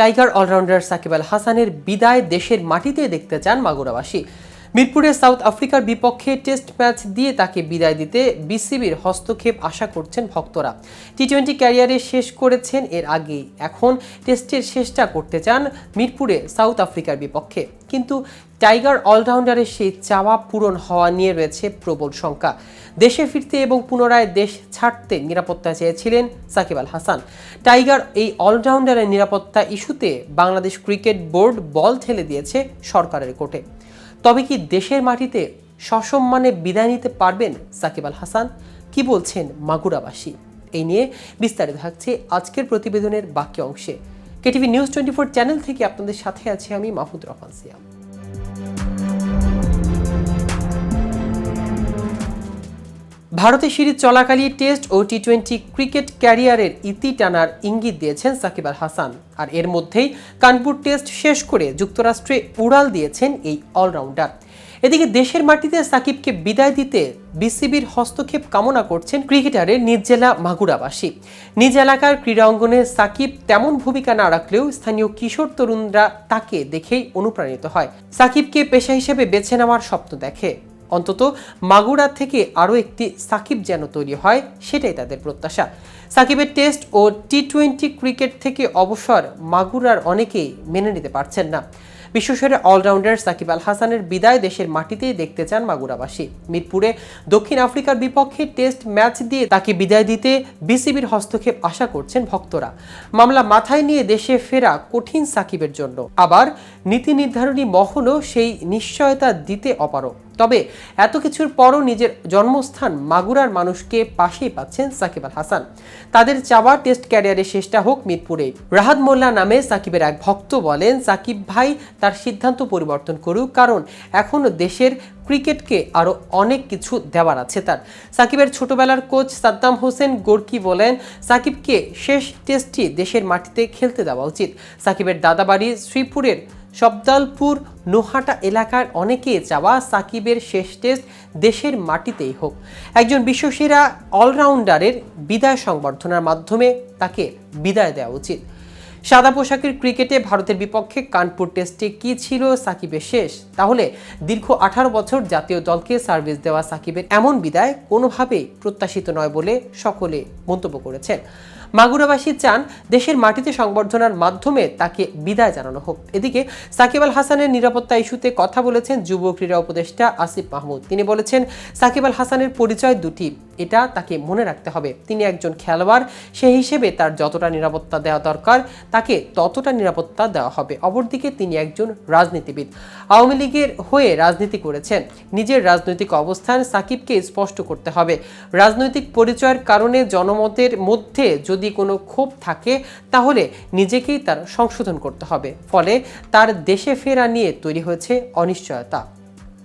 Tiger allrounder Shakib Al হাসানের বিদায় দেশের মাটিতে দেখতে চান মাগুরাবাসী। মিরপুরে সাউথ আফ্রিকার বিপক্ষে টেস্ট ম্যাচ দিয়ে তাকে বিদায় দিতে বিসিবির হস্তক্ষেপ আশা করছেন ভক্তরা। টি টোয়েন্টি ক্যারিয়ারে শেষ করেছেন এর আগেই। এখন টেস্টের শেষটা করতে চান মিরপুরে সাউথ আফ্রিকার বিপক্ষে। কিন্তু টাইগার অলরাউন্ডারের সেই চাওয়া পূরণ হওয়া নিয়ে রয়েছে প্রবল শঙ্কা। দেশে ফিরতে এবং পুনরায় দেশ ছাড়তে নিরাপত্তা চেয়েছিলেন সাকিব আল হাসান। টাইগার এই অলরাউন্ডারের নিরাপত্তা ইস্যুতে বাংলাদেশ ক্রিকেট বোর্ড বল ঠেলে দিয়েছে সরকারের কোর্টে। তবে কি দেশের মাটিতে সসম্মানে বিদায় নিতে পারবেন সাকিব আল হাসান? কি বলছেন মাগুরাবাসী? এই নিয়ে বিস্তারিত থাকছে আজকের প্রতিবেদনের বাকি অংশে। KTV news twenty four channel থেকে আপনাদের সাথে আছি আমি মাহমুদ রহমান সিয়াম। ভারতে সিরিজ চলাকালীন টেস্ট ও টি টোয়েন্টি ক্রিকেট ক্যারিয়ারের ইতি টানার ইঙ্গিত দিয়েছেন সাকিব আল হাসান। আর এর মধ্যেই কানপুর টেস্ট শেষ করে যুক্তরাষ্ট্রে উড়াল দিয়েছেন এই অলরাউন্ডার। এদিকে দেশের মাটিতে সাকিবকে বিদায় দিতে বিসিবির হস্তক্ষেপ কামনা করছেন ক্রিকেটারের নিজ জেলা মাগুরাবাসী। নিজ এলাকার ক্রীড়া অঙ্গনে সাকিব তেমন ভূমিকা না রাখলেও স্থানীয় কিশোর তরুণরা তাকে দেখেই অনুপ্রাণিত হয়। সাকিবকে পেশা হিসেবে বেছে নেওয়ার স্বপ্ন দেখে। অন্তত মাগুরা থেকে আরও একটি সাকিব যেন তৈরি হয়, সেটাই তাদের প্রত্যাশা। সাকিবের টেস্ট ও টি টোয়েন্টি ক্রিকেট থেকে অবসর মাগুরার অনেকেই মেনে নিতে পারছেন না। বিশ্বসেরা অলরাউন্ডার সাকিব আল হাসানের বিদায় দেশের মাটিতেই দেখতে চান মাগুরাবাসী। মিরপুরে দক্ষিণ আফ্রিকার বিপক্ষে টেস্ট ম্যাচ দিয়ে তাকে বিদায় দিতে বিসিবির হস্তক্ষেপ আশা করছেন ভক্তরা। মামলা মাথায় নিয়ে দেশে ফেরা কঠিন সাকিবের জন্য। আবার নীতি নির্ধারণী মহলও সেই নিশ্চয়তা দিতে অপারক তবে এত কিছুর পরও নিজের জন্মস্থান মাগুরার মানুষকে পাশেই পাচ্ছেন সাকিব আল হাসান। তাদের চাওয়া টেস্ট ক্যারিয়ারের শেষটা হোক মিরপুরে। রাহাত মোল্লা নামে সাকিবের এক ভক্ত বলেন, সাকিব ভাই তার সিদ্ধান্ত পরিবর্তন করুক, কারণ এখনও দেশের ক্রিকেটকে আরও অনেক কিছু দেওয়ার আছে তার। সাকিবের ছোটবেলার কোচ সাদ্দাম হোসেন গোর্কি বলেন, সাকিবকে শেষ টেস্টটি দেশের মাটিতে খেলতে দেওয়া উচিত। সাকিবের দাদাবাড়ি শ্রীপুরের শব্দালপুর নোহাটা এলাকার অনেকে চাওয়া সাকিবের শেষ টেস্ট দেশের মাটিতেই হোক। একজন বিশ্বসেরা অলরাউন্ডারের বিদায় সংবর্ধনার মাধ্যমে তাকে বিদায় দেওয়া উচিত। সাদা পোশাকের ক্রিকেটে ভারতের বিপক্ষে কানপুর টেস্টে কি ছিল সাকিবের শেষ? তাহলে দীর্ঘ আঠারো বছর জাতীয় দলকে সার্ভিস দেওয়া সাকিবের এমন বিদায় কোনোভাবেই প্রত্যাশিত নয় বলে সকলে মন্তব্য করেছেন। মাগুরাবাসী চান দেশের মাটিতে সংবর্ধনার মাধ্যমে তাকে বিদায় জানানো হোক। এদিকে সাকিব আল হাসানের নিরাপত্তা ইস্যুতে কথা বলেছেন যুব ক্রীড়া উপদেষ্টা আসিফ মাহমুদ। তিনি বলেছেন, সাকিব আল হাসানের পরিচয় দুটি এটা তাকে মনে রাখতে হবে। তিনি একজন খেলোয়াড় সেই হিসেবে তার যতটা নিরাপত্তা দেওয়া দরকার, তাকে ততটা নিরাপত্তা দেওয়া হবে। অপরদিকে তিনি একজন রাজনীতিবিদ। আওয়ামী লীগের হয়ে রাজনীতি করেছেন। নিজের রাজনৈতিক অবস্থান সাকিবকে স্পষ্ট করতে হবে। রাজনৈতিক পরিচয়ের কারণে জনমতের মধ্যে যদি কোনো ক্ষোভ থাকে, তাহলে নিজেকেই তার সংশোধন করতে হবে। ফলে তার দেশে ফেরা নিয়ে তৈরি হয়েছে অনিশ্চয়তা।